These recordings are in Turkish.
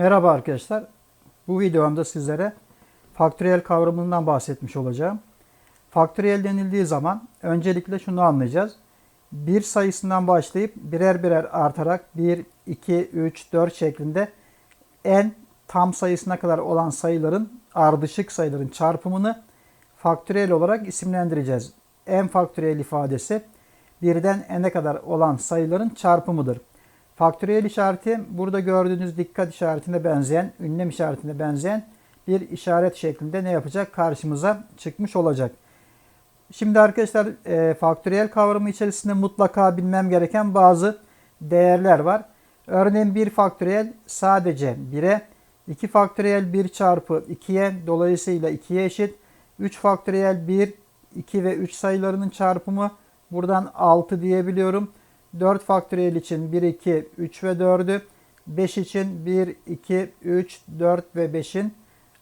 Merhaba arkadaşlar. Bu videomda sizlere faktöriyel kavramından bahsetmiş olacağım. Faktöriyel denildiği zaman öncelikle şunu anlayacağız. Bir sayısından başlayıp birer birer artarak 1, 2, 3, 4 şeklinde en tam sayısına kadar olan sayıların ardışık sayıların çarpımını faktöriyel olarak isimlendireceğiz. En faktöriyel ifadesi birden n'e kadar olan sayıların çarpımıdır. Faktöriyel işareti burada gördüğünüz dikkat işaretine benzeyen, ünlem işaretine benzeyen bir işaret şeklinde ne yapacak? Karşımıza çıkmış olacak. Şimdi arkadaşlar e, faktöriyel kavramı içerisinde mutlaka bilmem gereken bazı değerler var. Örneğin bir faktöriyel sadece 1'e, 2 faktöriyel 1 çarpı 2'ye dolayısıyla 2'ye eşit. 3 faktöriyel 1, 2 ve 3 sayılarının çarpımı buradan 6 diyebiliyorum. 4 faktöriyel için 1, 2, 3 ve 4'ü. 5 için 1, 2, 3, 4 ve 5'in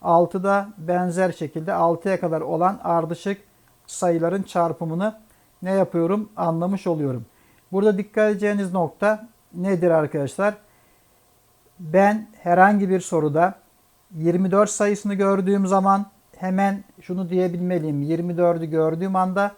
6'da benzer şekilde 6'ya kadar olan ardışık sayıların çarpımını ne yapıyorum anlamış oluyorum. Burada dikkat edeceğiniz nokta nedir arkadaşlar? Ben herhangi bir soruda 24 sayısını gördüğüm zaman hemen şunu diyebilmeliyim. 24'ü gördüğüm anda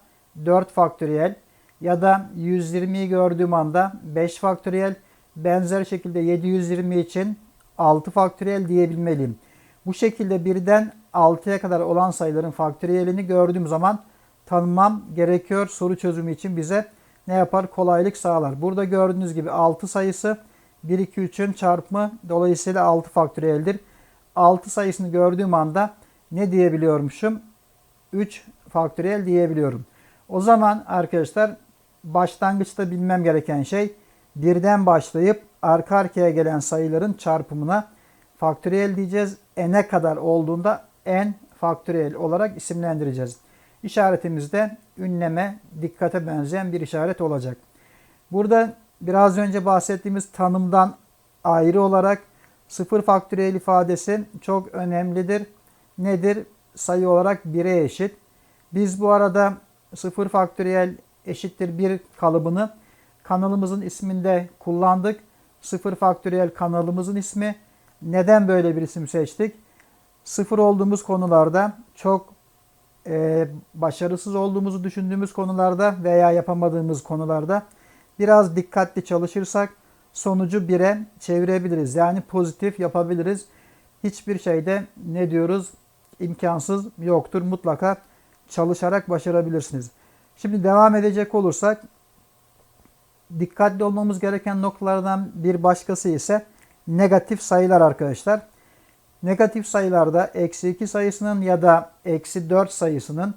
4 faktöriyel ya da 120'yi gördüğüm anda 5 faktöriyel benzer şekilde 720 için 6 faktöriyel diyebilmeliyim. Bu şekilde birden 6'ya kadar olan sayıların faktöriyelini gördüğüm zaman tanımam gerekiyor. Soru çözümü için bize ne yapar? Kolaylık sağlar. Burada gördüğünüz gibi 6 sayısı 1, 2, 3'ün çarpımı dolayısıyla 6 faktöriyeldir. 6 sayısını gördüğüm anda ne diyebiliyormuşum? 3 faktöriyel diyebiliyorum. O zaman arkadaşlar başlangıçta bilmem gereken şey birden başlayıp arka arkaya gelen sayıların çarpımına faktöriyel diyeceğiz. N'e kadar olduğunda n faktöriyel olarak isimlendireceğiz. İşaretimizde ünleme, dikkate benzeyen bir işaret olacak. Burada biraz önce bahsettiğimiz tanımdan ayrı olarak sıfır faktöriyel ifadesi çok önemlidir. Nedir? Sayı olarak 1'e eşit. Biz bu arada sıfır faktöriyel eşittir 1 kalıbını kanalımızın isminde kullandık. Sıfır faktöriyel kanalımızın ismi. Neden böyle bir isim seçtik? Sıfır olduğumuz konularda çok e, başarısız olduğumuzu düşündüğümüz konularda veya yapamadığımız konularda biraz dikkatli çalışırsak sonucu 1'e çevirebiliriz. Yani pozitif yapabiliriz. Hiçbir şeyde ne diyoruz? imkansız yoktur. Mutlaka çalışarak başarabilirsiniz. Şimdi devam edecek olursak dikkatli olmamız gereken noktalardan bir başkası ise negatif sayılar arkadaşlar. Negatif sayılarda eksi 2 sayısının ya da eksi 4 sayısının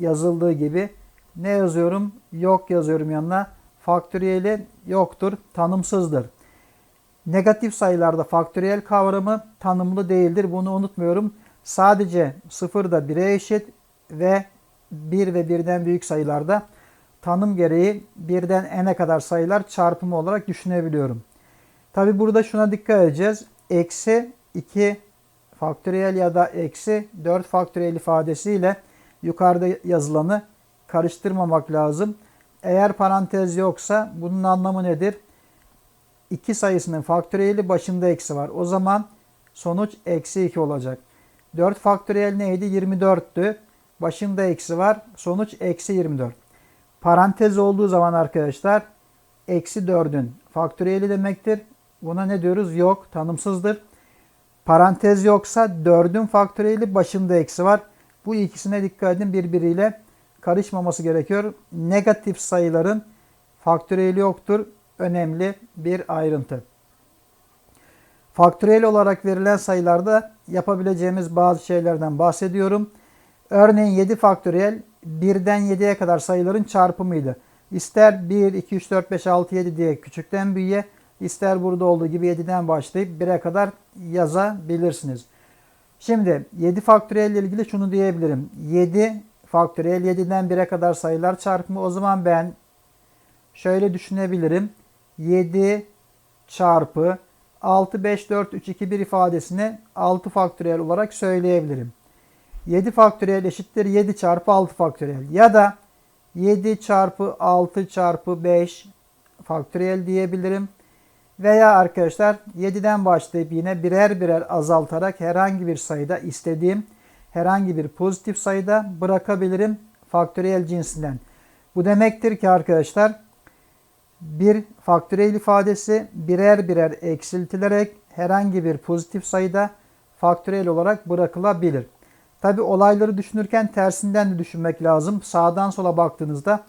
yazıldığı gibi ne yazıyorum? Yok yazıyorum yanına. Faktöriyeli yoktur, tanımsızdır. Negatif sayılarda faktöriyel kavramı tanımlı değildir. Bunu unutmuyorum. Sadece 0 da 1'e eşit ve 1 ve 1'den büyük sayılarda tanım gereği 1'den n'e kadar sayılar çarpımı olarak düşünebiliyorum. Tabi burada şuna dikkat edeceğiz. Eksi 2 faktöriyel ya da eksi 4 faktöriyel ifadesiyle yukarıda yazılanı karıştırmamak lazım. Eğer parantez yoksa bunun anlamı nedir? 2 sayısının faktöriyeli başında eksi var. O zaman sonuç eksi 2 olacak. 4 faktöriyel neydi? 24'tü. Başında eksi var. Sonuç eksi 24. Parantez olduğu zaman arkadaşlar eksi 4'ün faktöriyeli demektir. Buna ne diyoruz? Yok. Tanımsızdır. Parantez yoksa 4'ün faktöriyeli başında eksi var. Bu ikisine dikkat edin birbiriyle karışmaması gerekiyor. Negatif sayıların faktöriyeli yoktur. Önemli bir ayrıntı. Faktöriyel olarak verilen sayılarda yapabileceğimiz bazı şeylerden bahsediyorum. Örneğin 7 faktöriyel 1'den 7'ye kadar sayıların çarpımıydı. İster 1, 2, 3, 4, 5, 6, 7 diye küçükten büyüğe, ister burada olduğu gibi 7'den başlayıp 1'e kadar yazabilirsiniz. Şimdi 7 faktöriyel ile ilgili şunu diyebilirim. 7 faktöriyel 7'den 1'e kadar sayılar çarpımı. O zaman ben şöyle düşünebilirim. 7 çarpı 6, 5, 4, 3, 2, 1 ifadesini 6 faktöriyel olarak söyleyebilirim. 7 faktöriyel eşittir 7 çarpı 6 faktöriyel. Ya da 7 çarpı 6 çarpı 5 faktöriyel diyebilirim. Veya arkadaşlar 7'den başlayıp yine birer birer azaltarak herhangi bir sayıda istediğim herhangi bir pozitif sayıda bırakabilirim faktöriyel cinsinden. Bu demektir ki arkadaşlar bir faktöriyel ifadesi birer birer eksiltilerek herhangi bir pozitif sayıda faktöriyel olarak bırakılabilir. Tabi olayları düşünürken tersinden de düşünmek lazım. Sağdan sola baktığınızda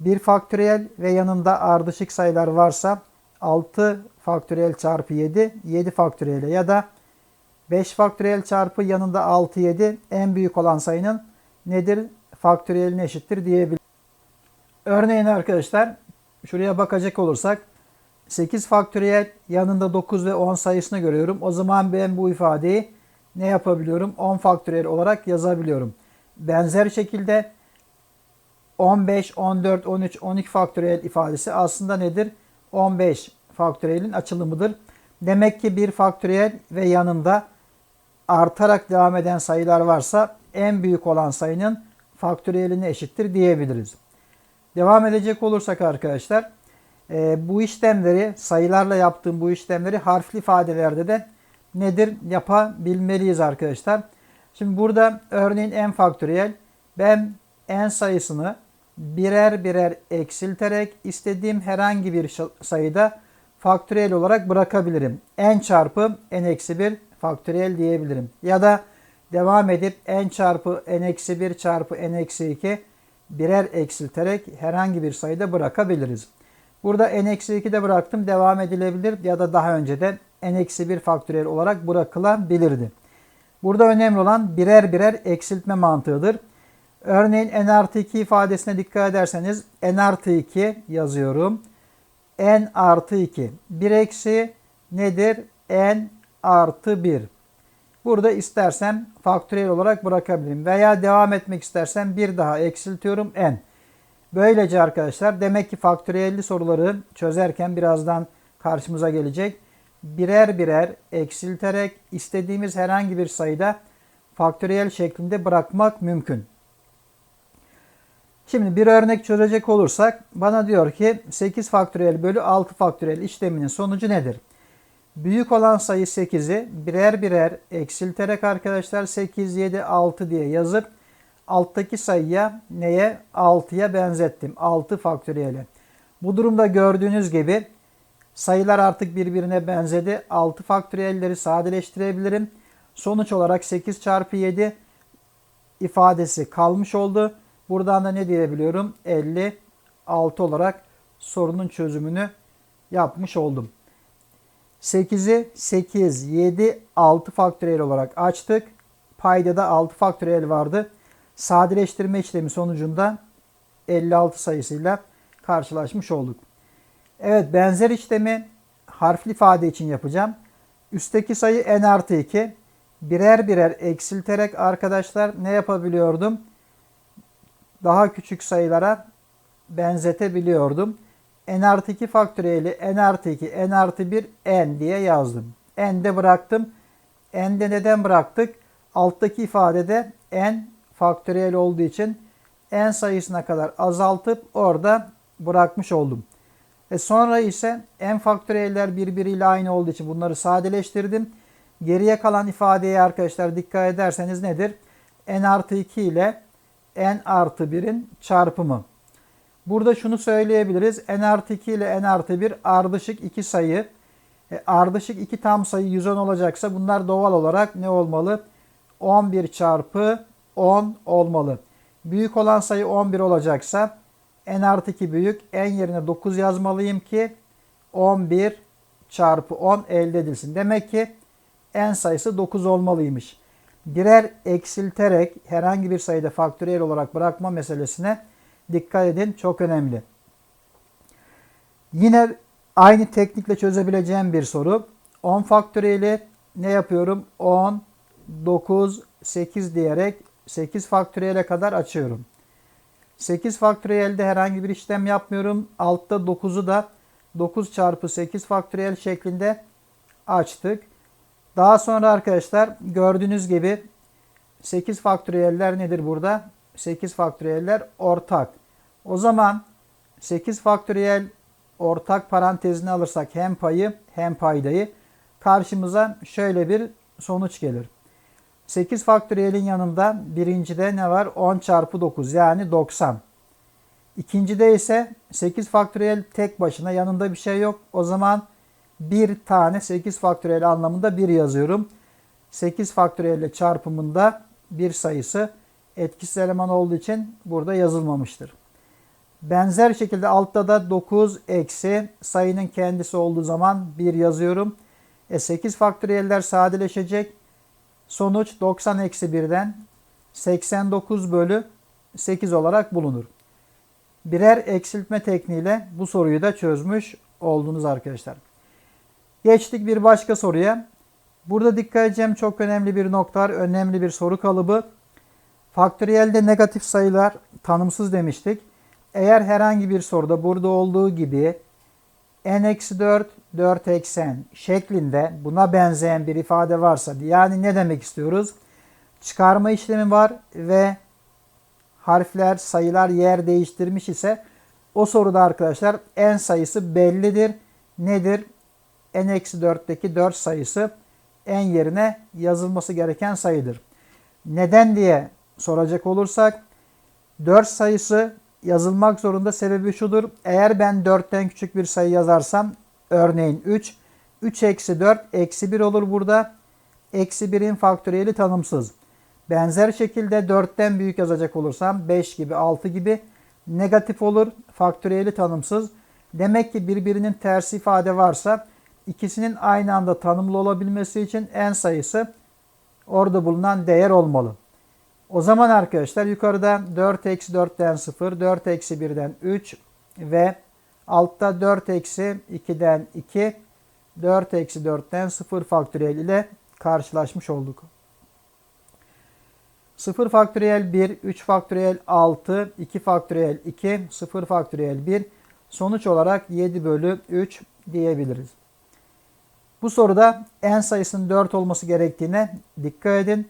bir faktöriyel ve yanında ardışık sayılar varsa 6 faktöriyel çarpı 7, 7 faktöriyel ya da 5 faktöriyel çarpı yanında 6, 7 en büyük olan sayının nedir? Faktöriyeline eşittir diyebiliriz. Örneğin arkadaşlar şuraya bakacak olursak 8 faktöriyel yanında 9 ve 10 sayısını görüyorum. O zaman ben bu ifadeyi ne yapabiliyorum? 10 faktöriyel olarak yazabiliyorum. Benzer şekilde 15, 14, 13, 12 faktöriyel ifadesi aslında nedir? 15 faktöriyelin açılımıdır. Demek ki bir faktöriyel ve yanında artarak devam eden sayılar varsa en büyük olan sayının faktöriyeline eşittir diyebiliriz. Devam edecek olursak arkadaşlar e, bu işlemleri sayılarla yaptığım bu işlemleri harfli ifadelerde de nedir yapabilmeliyiz arkadaşlar. Şimdi burada örneğin n faktöriyel ben n sayısını birer birer eksilterek istediğim herhangi bir sayıda faktöriyel olarak bırakabilirim. n çarpı n eksi 1 faktöriyel diyebilirim. Ya da devam edip n çarpı n eksi 1 çarpı n eksi 2 birer eksilterek herhangi bir sayıda bırakabiliriz. Burada n eksi 2 de bıraktım devam edilebilir ya da daha önce de n eksi 1 faktöriyel olarak bırakılabilirdi. Burada önemli olan birer birer eksiltme mantığıdır. Örneğin n artı 2 ifadesine dikkat ederseniz n artı 2 yazıyorum. n artı 2. 1 eksi nedir? n artı 1. Burada istersem faktöriyel olarak bırakabilirim. Veya devam etmek istersem bir daha eksiltiyorum n. Böylece arkadaşlar demek ki faktöriyelli soruları çözerken birazdan karşımıza gelecek. Birer birer eksilterek istediğimiz herhangi bir sayıda faktöriyel şeklinde bırakmak mümkün. Şimdi bir örnek çözecek olursak bana diyor ki 8 faktöriyel bölü 6 faktöriyel işleminin sonucu nedir? Büyük olan sayı 8'i birer birer eksilterek arkadaşlar 8, 7, 6 diye yazıp alttaki sayıya neye? 6'ya benzettim. 6 faktöriyeli. Bu durumda gördüğünüz gibi sayılar artık birbirine benzedi. 6 faktöriyelleri sadeleştirebilirim. Sonuç olarak 8 çarpı 7 ifadesi kalmış oldu. Buradan da ne diyebiliyorum? 56 olarak sorunun çözümünü yapmış oldum. 8'i 8, 7, 6 faktöriyel olarak açtık. Payda da 6 faktöriyel vardı. Sadeleştirme işlemi sonucunda 56 sayısıyla karşılaşmış olduk. Evet benzer işlemi harfli ifade için yapacağım. Üstteki sayı n artı 2. Birer birer eksilterek arkadaşlar ne yapabiliyordum? Daha küçük sayılara benzetebiliyordum n artı 2 faktöriyeli n artı 2, n artı 1, n diye yazdım. n'de bıraktım. n'de neden bıraktık? Alttaki ifadede n faktöriyel olduğu için n sayısına kadar azaltıp orada bırakmış oldum. E sonra ise n faktöriyeller birbiriyle aynı olduğu için bunları sadeleştirdim. Geriye kalan ifadeye arkadaşlar dikkat ederseniz nedir? n artı 2 ile n artı 1'in çarpımı. Burada şunu söyleyebiliriz. n artı 2 ile n artı 1 ardışık iki sayı. E, ardışık iki tam sayı 110 olacaksa bunlar doğal olarak ne olmalı? 11 çarpı 10 olmalı. Büyük olan sayı 11 olacaksa n artı 2 büyük. n yerine 9 yazmalıyım ki 11 çarpı 10 elde edilsin. Demek ki n sayısı 9 olmalıymış. Birer eksilterek herhangi bir sayıda faktöriyel olarak bırakma meselesine Dikkat edin çok önemli. Yine aynı teknikle çözebileceğim bir soru. 10 faktöriyeli ne yapıyorum? 10, 9, 8 diyerek 8 faktöriyele kadar açıyorum. 8 faktöriyelde herhangi bir işlem yapmıyorum. Altta 9'u da 9 çarpı 8 faktöriyel şeklinde açtık. Daha sonra arkadaşlar gördüğünüz gibi 8 faktöriyeller nedir burada? 8 faktöriyeller ortak. O zaman 8 faktöriyel ortak parantezine alırsak hem payı hem paydayı karşımıza şöyle bir sonuç gelir. 8 faktöriyelin yanında birincide ne var? 10 çarpı 9 yani 90. İkincide ise 8 faktöriyel tek başına yanında bir şey yok. O zaman bir tane 8 faktöriyel anlamında 1 yazıyorum. 8 faktöriyel çarpımında bir sayısı etkisiz eleman olduğu için burada yazılmamıştır. Benzer şekilde altta da 9 eksi sayının kendisi olduğu zaman 1 yazıyorum. E 8 faktöriyeller sadeleşecek. Sonuç 90 eksi 1'den 89 bölü 8 olarak bulunur. Birer eksiltme tekniğiyle bu soruyu da çözmüş oldunuz arkadaşlar. Geçtik bir başka soruya. Burada dikkat edeceğim çok önemli bir nokta var. Önemli bir soru kalıbı. Faktöriyelde negatif sayılar tanımsız demiştik. Eğer herhangi bir soruda burada olduğu gibi n-4, 4 eksen şeklinde buna benzeyen bir ifade varsa yani ne demek istiyoruz? Çıkarma işlemi var ve harfler, sayılar yer değiştirmiş ise o soruda arkadaşlar n sayısı bellidir. Nedir? n-4'teki 4 sayısı n yerine yazılması gereken sayıdır. Neden diye soracak olursak 4 sayısı yazılmak zorunda sebebi şudur. Eğer ben 4'ten küçük bir sayı yazarsam örneğin 3. 3 eksi 4 eksi 1 olur burada. Eksi 1'in faktöriyeli tanımsız. Benzer şekilde 4'ten büyük yazacak olursam 5 gibi 6 gibi negatif olur. Faktöriyeli tanımsız. Demek ki birbirinin tersi ifade varsa ikisinin aynı anda tanımlı olabilmesi için n sayısı orada bulunan değer olmalı. O zaman arkadaşlar yukarıda 4 eksi 4'ten 0, 4 eksi 1'den 3 ve altta 4 eksi 2'den 2, 4 eksi 4'ten 0 faktöriyel ile karşılaşmış olduk. 0 faktöriyel 1, 3 faktöriyel 6, 2 faktöriyel 2, 0 faktöriyel 1. Sonuç olarak 7 bölü 3 diyebiliriz. Bu soruda n sayısının 4 olması gerektiğine dikkat edin.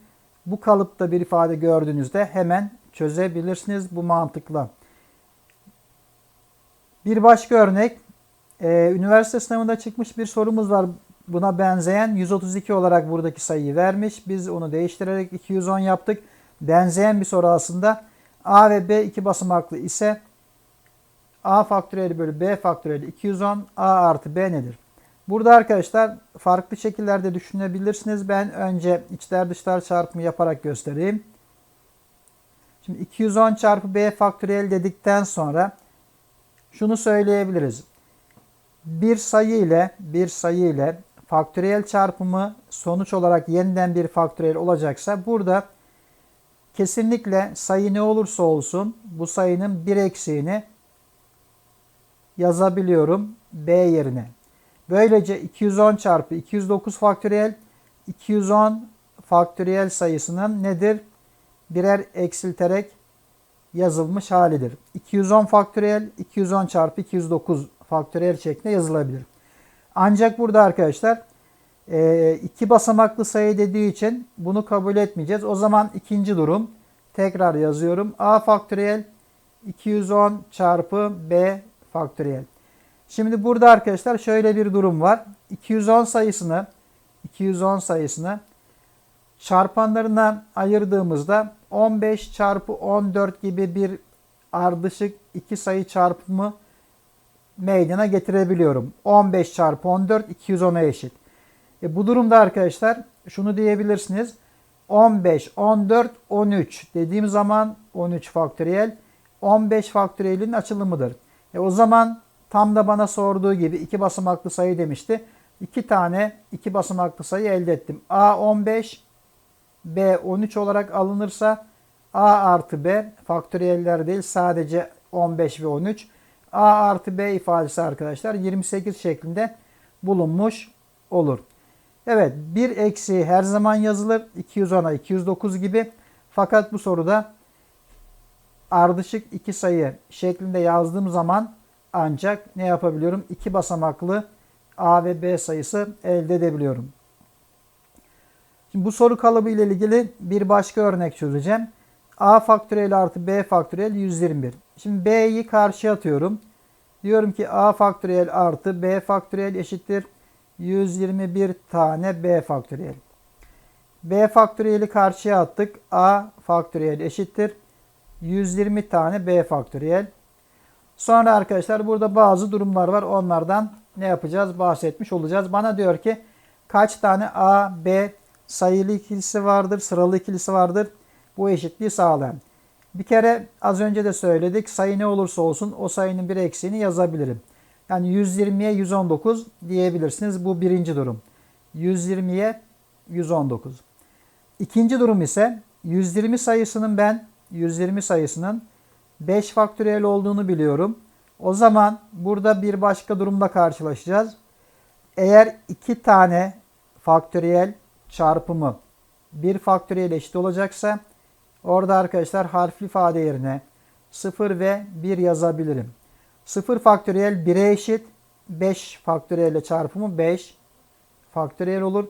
Bu kalıpta bir ifade gördüğünüzde hemen çözebilirsiniz bu mantıkla. Bir başka örnek. Ee, üniversite sınavında çıkmış bir sorumuz var. Buna benzeyen 132 olarak buradaki sayıyı vermiş. Biz onu değiştirerek 210 yaptık. Benzeyen bir soru aslında. A ve B iki basamaklı ise A faktöriyeli bölü B faktöriyeli 210. A artı B nedir? Burada arkadaşlar farklı şekillerde düşünebilirsiniz. Ben önce içler dışlar çarpımı yaparak göstereyim. Şimdi 210 çarpı b faktöriyel dedikten sonra şunu söyleyebiliriz. Bir sayı ile bir sayı ile faktöriyel çarpımı sonuç olarak yeniden bir faktöriyel olacaksa burada kesinlikle sayı ne olursa olsun bu sayının bir eksiğini yazabiliyorum b yerine. Böylece 210 çarpı 209 faktöriyel 210 faktöriyel sayısının nedir? Birer eksilterek yazılmış halidir. 210 faktöriyel 210 çarpı 209 faktöriyel şeklinde yazılabilir. Ancak burada arkadaşlar e, iki basamaklı sayı dediği için bunu kabul etmeyeceğiz. O zaman ikinci durum tekrar yazıyorum. A faktöriyel 210 çarpı B faktöriyel. Şimdi burada arkadaşlar şöyle bir durum var. 210 sayısını 210 sayısını çarpanlarına ayırdığımızda 15 çarpı 14 gibi bir ardışık iki sayı çarpımı meydana getirebiliyorum. 15 çarpı 14 210'a eşit. E bu durumda arkadaşlar şunu diyebilirsiniz. 15, 14, 13 dediğim zaman 13 faktöriyel 15 faktöriyelin açılımıdır. E o zaman Tam da bana sorduğu gibi iki basamaklı sayı demişti. İki tane iki basamaklı sayı elde ettim. A 15, B 13 olarak alınırsa A artı B faktöriyeller değil sadece 15 ve 13. A artı B ifadesi arkadaşlar 28 şeklinde bulunmuş olur. Evet bir eksi her zaman yazılır. 210'a 209 gibi. Fakat bu soruda ardışık iki sayı şeklinde yazdığım zaman ancak ne yapabiliyorum? İki basamaklı A ve B sayısı elde edebiliyorum. Şimdi bu soru kalıbı ile ilgili bir başka örnek çözeceğim. A faktöriyel artı B faktöriyel 121. Şimdi B'yi karşıya atıyorum. Diyorum ki a faktöriyel artı b faktöriyel eşittir 121 tane b faktöriyel. b faktöriyeli karşıya attık. a faktöriyel eşittir 120 tane b faktöriyel. Sonra arkadaşlar burada bazı durumlar var. Onlardan ne yapacağız? Bahsetmiş olacağız. Bana diyor ki kaç tane a, b sayılı ikilisi vardır, sıralı ikilisi vardır. Bu eşitliği sağlayan. Bir kere az önce de söyledik. Sayı ne olursa olsun o sayının bir eksiğini yazabilirim. Yani 120'ye 119 diyebilirsiniz. Bu birinci durum. 120'ye 119. İkinci durum ise 120 sayısının ben 120 sayısının 5 faktöriyel olduğunu biliyorum. O zaman burada bir başka durumla karşılaşacağız. Eğer iki tane faktöriyel çarpımı bir faktöriyel eşit olacaksa orada arkadaşlar harfli ifade yerine 0 ve 1 yazabilirim. 0 faktöriyel 1'e eşit. 5 faktöriyel ile çarpımı 5 faktöriyel olur.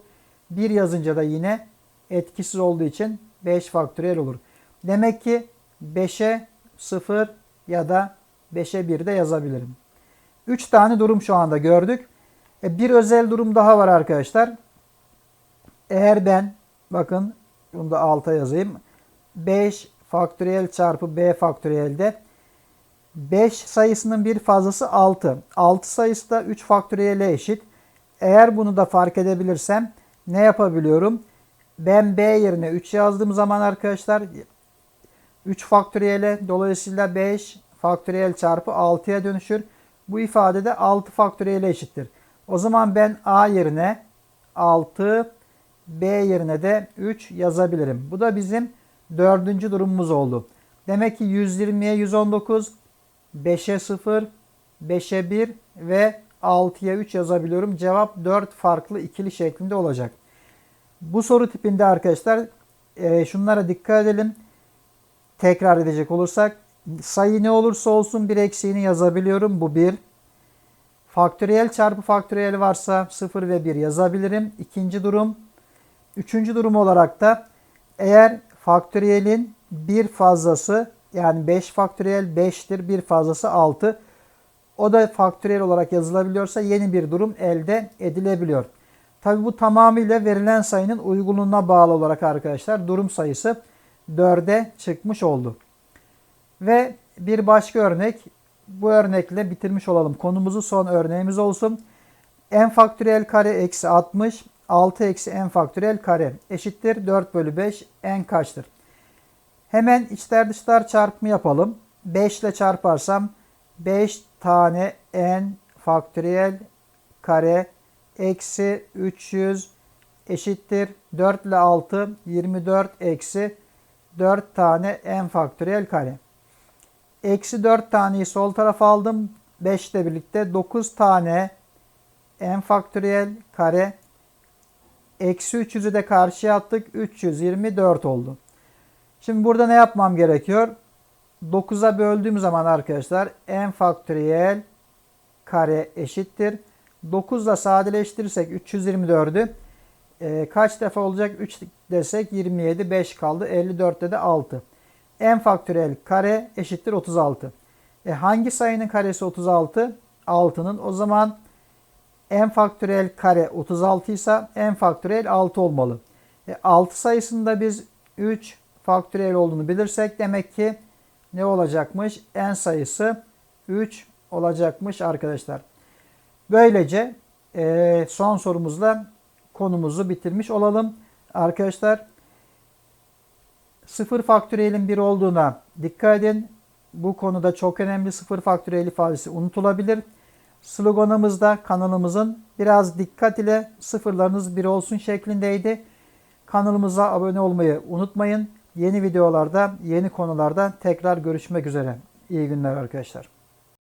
1 yazınca da yine etkisiz olduğu için 5 faktöriyel olur. Demek ki 5'e 0 ya da 5'e 1 de yazabilirim. 3 tane durum şu anda gördük. E, bir özel durum daha var arkadaşlar. Eğer ben bakın bunu da alta yazayım. 5 faktöriyel çarpı b faktöriyelde 5 sayısının bir fazlası 6. 6 sayısı da 3 faktöriyele eşit. Eğer bunu da fark edebilirsem ne yapabiliyorum? Ben b yerine 3 yazdığım zaman arkadaşlar 3 faktöriyele dolayısıyla 5 faktöriyel çarpı 6'ya dönüşür. Bu ifade de 6 faktöriyele eşittir. O zaman ben a yerine 6, b yerine de 3 yazabilirim. Bu da bizim dördüncü durumumuz oldu. Demek ki 120'ye 119, 5'e 0, 5'e 1 ve 6'ya 3 yazabiliyorum. Cevap 4 farklı ikili şeklinde olacak. Bu soru tipinde arkadaşlar e, şunlara dikkat edelim. Tekrar edecek olursak sayı ne olursa olsun bir eksiğini yazabiliyorum. Bu 1. Faktöriyel çarpı faktöriyel varsa 0 ve 1 yazabilirim. İkinci durum. Üçüncü durum olarak da eğer faktöriyelin bir fazlası yani 5 faktöriyel 5'tir bir fazlası 6. O da faktöriyel olarak yazılabiliyorsa yeni bir durum elde edilebiliyor. Tabi bu tamamıyla verilen sayının uygunluğuna bağlı olarak arkadaşlar durum sayısı 4'e çıkmış oldu. Ve bir başka örnek bu örnekle bitirmiş olalım. Konumuzu son örneğimiz olsun. n faktöriyel kare eksi 60 6 eksi n faktöriyel kare eşittir 4 bölü 5 n kaçtır? Hemen içler dışlar çarpımı yapalım. 5 ile çarparsam 5 tane n faktöriyel kare eksi 300 eşittir 4 ile 6 24 eksi 4 tane n faktöriyel kare. Eksi 4 taneyi sol tarafa aldım. 5 ile birlikte 9 tane n faktöriyel kare. Eksi 300'ü de karşıya attık. 324 oldu. Şimdi burada ne yapmam gerekiyor? 9'a böldüğüm zaman arkadaşlar n faktöriyel kare eşittir. 9 ile sadeleştirirsek 324'ü e, kaç defa olacak? 3 desek 27, 5 kaldı. 54'te de 6 n faktöriyel kare eşittir 36. E hangi sayının karesi 36? 6'nın. O zaman n faktöriyel kare 36 ise n faktöriyel 6 olmalı. E 6 sayısında biz 3 faktöriyel olduğunu bilirsek demek ki ne olacakmış? n sayısı 3 olacakmış arkadaşlar. Böylece e, son sorumuzla konumuzu bitirmiş olalım. Arkadaşlar sıfır faktöriyelin bir olduğuna dikkat edin. Bu konuda çok önemli sıfır faktöriyel ifadesi unutulabilir. Sloganımızda kanalımızın biraz dikkat ile sıfırlarınız bir olsun şeklindeydi. Kanalımıza abone olmayı unutmayın. Yeni videolarda, yeni konularda tekrar görüşmek üzere. İyi günler arkadaşlar.